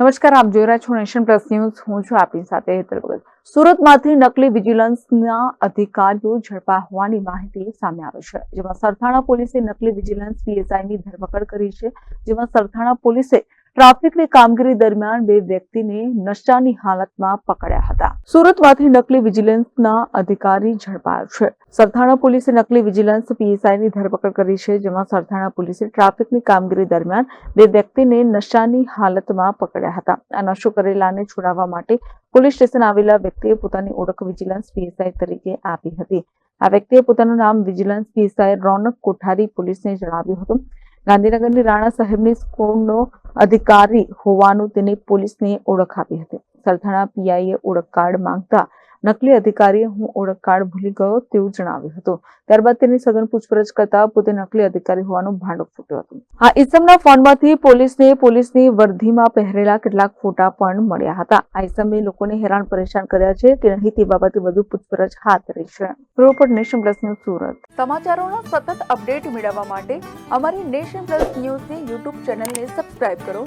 નમસ્કાર, આપ જોઈ રહ્યા છો નેશન પ્લસ ન્યૂઝ. હું છું આપની સાથે હેતલ ભગત. સુરતમાંથી નકલી વિજિલન્સના અધિકારીઓ ઝડપા હોવાની માહિતી સામે આવે છે. જેમાં સરથાણા પોલીસે નકલી વિજિલન્સ પીએસઆઈની ધરપકડ કરી છે. જેમાં સરથાણા પોલીસે ટ્રાફિકની કામગીરી દરમિયાન બે વ્યક્તિને નશાની હાલતમાં પકડ્યા હતા. સુરતમાંથી નકલી વિજિલન્સના અધિકારી ઝડપાયો છે. સરથાણા પોલીસે નકલી વિજિલન્સ પીએસઆઈની ધરપકડ કરી છે, જેમાં સરથાણા પોલીસે ટ્રાફિકની કામગીરી દરમિયાન બે વ્યક્તિને નશાની હાલતમાં પકડ્યા હતા. આ નશો કરેલાને છોડાવવા માટે પોલીસ સ્ટેશન આવેલા વ્યક્તિએ પોતાની ઓળખ વિજિલન્સ પીએસઆઈ તરીકે આપી હતી. આ વ્યક્તિએ પોતાનું નામ વિજિલન્સ પીએસઆઈ રોનક કોઠારી પોલીસને જણાવ્યું હતું. ગાંધીનગરની રાણા સાહેબની સ્કૂલનો અધિકારી હોવાનું તેને પોલીસને ઓળખ આપી હતી. સરથાણા પીઆઈએ ઓળખ કાર્ડ માંગતા નકલી અધિકારીએ હું ઓળખ કાર્ડ ભૂલી ગયો તેવું જણાવ્યું હતું. ત્યારબાદ તેની સઘન પૂછપરછ કરતા પોતે નકલી અધિકારી હોવાનું ભાંડો ફૂટ્યું હતું. આ ઇસમના ફોનમાંથી પોલીસને પોલીસની વર્ધીમાં પહેરેલા કેટલાક ફોટા પણ મળ્યા હતા. આ ઇસમે લોકોને હેરાન પરેશાન કર્યા છે કે નહીં તે બાબતે વધુ પૂછપરછ હાથ ધરી છે. રોપડ નેશન પ્લસ ન્યૂઝ સુરત. સમાચારોના સતત અપડેટ મેળવવા માટે અમારી નેશન પ્લસ ન્યૂઝની યુટ્યુબ ચેનલને સબસ્ક્રાઇબ કરો.